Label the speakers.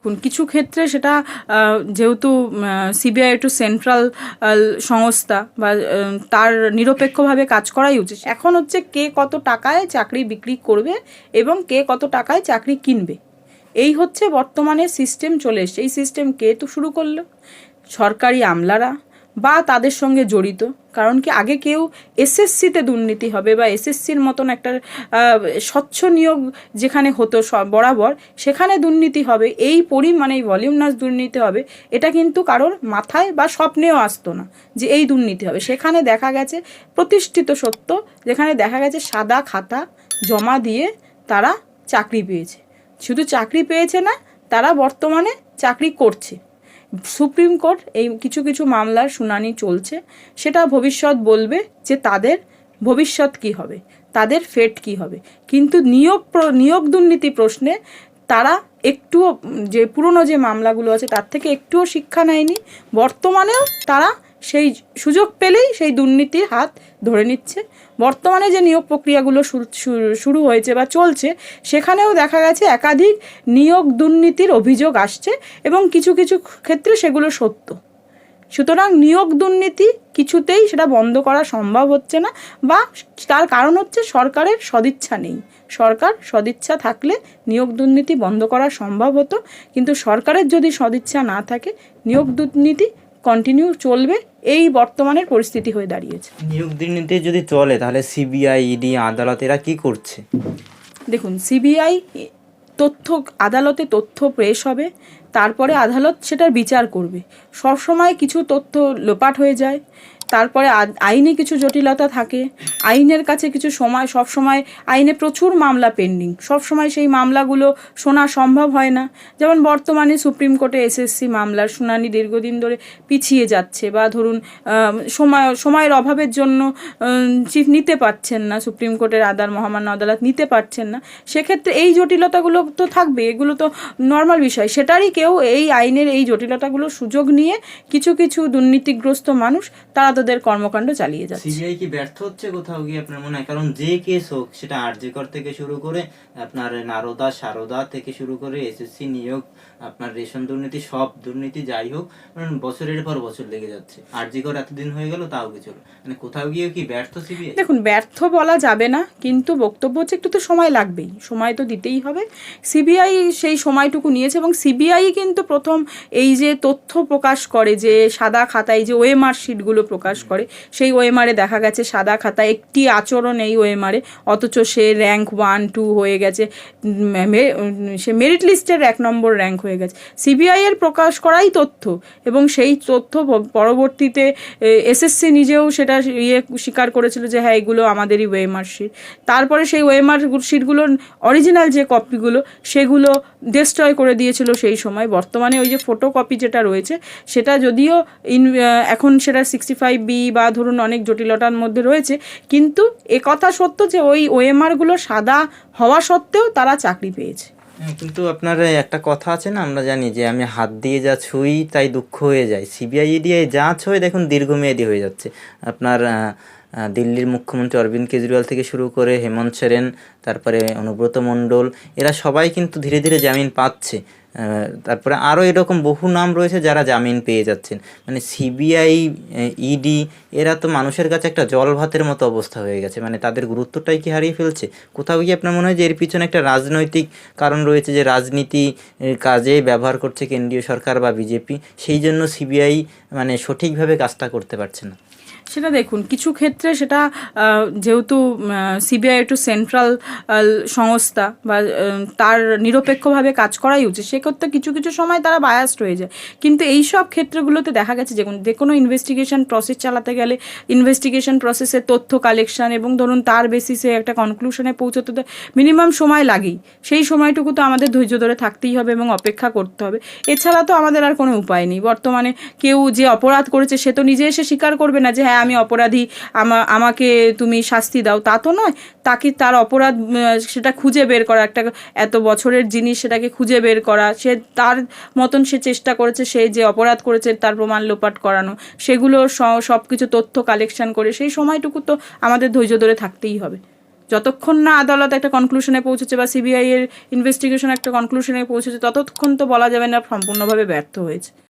Speaker 1: দেখুন, কিছু ক্ষেত্রে সেটা যেহেতু সিবিআই একটু সেন্ট্রাল সংস্থা বা তার নিরপেক্ষভাবে কাজ করাই উচিত। এখন হচ্ছে কে কত টাকায় চাকরি বিক্রি করবে এবং কে কত টাকায় চাকরি কিনবে। এই হচ্ছে বর্তমানে সিস্টেম চলে এসছে। এই সিস্টেম কে তো শুরু করল? সরকারি আমলারা বা তাদের সঙ্গে জড়িত। কারণ কি আগে কেউ এসএসসিতে দুর্নীতি হবে বা এসএসসির মতন একটা স্বচ্ছ নিয়োগ যেখানে হতো বরাবর, সেখানে দুর্নীতি হবে, এই পরিমাণে এই ভলিউমনাস দুর্নীতি হবে, এটা কিন্তু কারোর মাথায় বা স্বপ্নেও আসতো না যে এই দুর্নীতি হবে। সেখানে দেখা গেছে প্রতিষ্ঠিত সত্য, যেখানে দেখা গেছে সাদা খাতা জমা দিয়ে তারা চাকরি পেয়েছে। শুধু চাকরি পেয়েছে না, তারা বর্তমানে চাকরি করছে। সুপ্রিম কোর্ট এই কিছু কিছু মামলার শুনানি চলছে, সেটা ভবিষ্যৎ বলবে যে তাদের ভবিষ্যৎ কি হবে, তাদের ফেট কি হবে। কিন্তু নিয়োগ নিয়োগ দুর্নীতি প্রশ্নে তারা একটুও, যে পুরনো যে মামলাগুলো আছে, তার থেকে একটুও শিক্ষা নেয়নি, বর্তমানেও তারা সেই সুযোগ পেলেই সেই দুর্নীতির হাত ধরে নিচ্ছে। বর্তমানে যে নিয়োগ প্রক্রিয়াগুলো শুরু- হয়েছে বা চলছে, সেখানেও দেখা গেছে একাধিক নিয়োগ দুর্নীতির অভিযোগ আসছে এবং কিছু কিছু ক্ষেত্রে সেগুলো সত্য। সুতরাং নিয়োগ দুর্নীতি কিছুতেই সেটা বন্ধ করা সম্ভব হচ্ছে না বা তার কারণ হচ্ছে সরকারের সদিচ্ছা নেই। সরকার সদিচ্ছা থাকলে নিয়োগ দুর্নীতি বন্ধ করা সম্ভব হতো, কিন্তু সরকারের যদি সদিচ্ছা না থাকে, নিয়োগ দুর্নীতি কন্টিনিউ চলবে এই বর্তমানের পরিস্থিতি হয়ে দাঁড়িয়েছে।
Speaker 2: নিয়োগ দুর্নীতি যদি চলে তাহলে সিবিআই ইডি আদালত এরা কি করছে?
Speaker 1: দেখুন সিবিআই তথ্য আদালতে তথ্য পেশ হবে তারপরে আদালত সেটার বিচার করবে। সবসময় কিছু তথ্য লোপাট হয়ে যায় তারপরে আইনে কিছু জটিলতা থাকে। আইনের কাছে কিছু সময়, সব সময় আইনে প্রচুর মামলা পেন্ডিং সব সময় সেই মামলাগুলো শোনা সম্ভব হয় না। যেমন বর্তমানে সুপ্রিম কোর্টে এসএসসি মামলার শুনানি দীর্ঘদিন ধরে পিছিয়ে যাচ্ছে বা ধরুন সময়, সময়ের অভাবের জন্য চিফ নিতে পারছেন না, সুপ্রিম কোর্টের আদার মহামান্য আদালত নিতে পারছেন না। সেক্ষেত্রে এই জটিলতাগুলো তো থাকবে, এগুলো তো নর্মাল বিষয়। সেটারই কেউ এই আইনের এই জটিলতাগুলো সুযোগ নিয়ে কিছু কিছু দুর্নীতিগ্রস্ত মানুষ তারা তাদের কর্মকাণ্ড চালিয়ে যাচ্ছে।
Speaker 2: সিবিআই কি ব্যর্থ হচ্ছে কোথাও গিয়ে আপনার মনে হয়? কারণ যে কেস হোক সেটা আরজিকর থেকে শুরু করে আপনার নারদা সারদা থেকে শুরু করে এসএসসি নিয়োগ আপনার রেশন দুর্নীতি সব দুর্নীতি যাই হোক মানে বছরের পর বছর লেগে যাচ্ছে। আরজিকর এতদিন হয়ে গেল তাও কিছু। মানে কোথাও গিয়ে কি ব্যর্থ সিবিআই
Speaker 1: দেখুন ব্যর্থ বলা যাবে না কিন্তু বক্তব্য হচ্ছে একটু তো সময় লাগবেই। সময় তো দিতেই হবে। সিবিআই সেই সময়টুকু নিয়েছে এবং সিবিআই কিন্তু প্রথম এই যে তথ্য প্রকাশ করে যে সাদা খাতায় যে ওএমআর শিটগুলো প্রকাশ করে। সেই ওএমআরে দেখা গেছে, সাদা খাতা একটি আচরণ এই ওএমআরে অথচ সে র্যাঙ্ক ওয়ান টু হয়ে গেছে। সে মেরিট লিস্টের এক নম্বর র্যাঙ্ক হয়ে গেছে। সিবিআই এর প্রকাশ করাই তথ্য এবং সেই তথ্য পরবর্তীতে এসএসসি নিজেও সেটা ইয়ে স্বীকার করেছিল যে হ্যাঁ এগুলো আমাদেরই ওয়েমার শিট তারপরে সেই ওয়েমার শিটগুলোর অরিজিনাল যে কপিগুলো সেগুলো ডিস্ট্রয় করে দিয়েছিল সেই সময়। বর্তমানে ওই যে ফটো কপি যেটা রয়েছে, সেটা যদিও ইন এখন সেটা সিক্সটি ফাইভ বি বা ধরুন অনেক জটিলতার মধ্যে রয়েছে কিন্তু এ কথা সত্য যে ওই ওএমআরগুলো সাদা হওয়া সত্ত্বেও তারা চাকরি পেয়েছে।
Speaker 2: হ্যাঁ, কিন্তু আপনার একটা কথা আছে না আমরা জানি যে আমি হাত দিয়ে যা ছুঁই তাই দুঃখ হয়ে যায়। সিবিআই দিয়ে যা ছুঁয়ে দেখুন দীর্ঘমেয়াদী হয়ে যাচ্ছে। আপনার দিল্লির মুখ্যমন্ত্রী অরবিন্দ কেজরিওয়াল থেকে শুরু করে হেমন্ত সোরেন তারপরে অনুব্রত মণ্ডল এরা সবাই কিন্তু ধীরে ধীরে জামিন পাচ্ছে। তারপরে আরও এরকম বহু নাম রয়েছে যারা জামিন পেয়ে যাচ্ছেন। মানে সিবিআই ইডি এরা তো মানুষের কাছে একটা জল ভাতের মতো অবস্থা হয়ে গেছে। মানে তাদের গুরুত্বটাই কি হারিয়ে ফেলছে? কোথাও গিয়ে আপনার মনে হয় যে এর পিছনে একটা রাজনৈতিক কারণ রয়েছে যে রাজনীতি কাজে ব্যবহার করছে কেন্দ্রীয় সরকার বা বিজেপি? সেই জন্য সিবিআই মানে সঠিকভাবে কাজটা করতে পারছে না।
Speaker 1: সেটা দেখুন, কিছু ক্ষেত্রে সেটা যেহেতু সিবিআই একটু সেন্ট্রাল সংস্থা বা তার নিরপেক্ষভাবে কাজ করাই উচিত সেক্ষেত্রে কিছু কিছু সময় তারা বায়াসড হয়ে যায়। কিন্তু এই সব ক্ষেত্রগুলোতে দেখা গেছে যে যে কোনো ইনভেস্টিগেশন প্রসেস চালাতে গেলে ইনভেস্টিগেশন প্রসেসের তথ্য কালেকশন এবং ধরুন তার বেসিসে একটা কনক্লুশনে পৌঁছতে তো মিনিমাম সময় লাগেই। সেই সময়টুকু তো আমাদের ধৈর্য ধরে থাকতেই হবে এবং অপেক্ষা করতে হবে। এছাড়া তো আমাদের আর কোনো উপায় নেই। বর্তমানে কেউ যে অপরাধ করেছে, সে তো নিজে এসে স্বীকার করবে না যে হ্যাঁ আমি অপরাধী, আমা, আমাকে তুমি শাস্তি দাও, তা তো নয়। তাকে তার অপরাধ সেটা খুঁজে বের করা, একটা এত বছরের জিনিস সেটাকে খুঁজে বের করা, সে তার মতন সে চেষ্টা করেছে, সে যে অপরাধ করেছে তার প্রমাণ লোপাট করানো, সেগুলো সব কিছু তথ্য কালেকশন করে, সেই সময়টুকু তো আমাদের ধৈর্য ধরে থাকতেই হবে। যতক্ষণ না আদালত একটা কনক্লুশনে পৌঁছেছে বা সিবিআই এর ইনভেস্টিগেশন একটা কনক্লুশনে পৌঁছেছে, ততক্ষণ তো বলা যাবে না, সম্পূর্ণভাবে ব্যর্থ হয়েছে।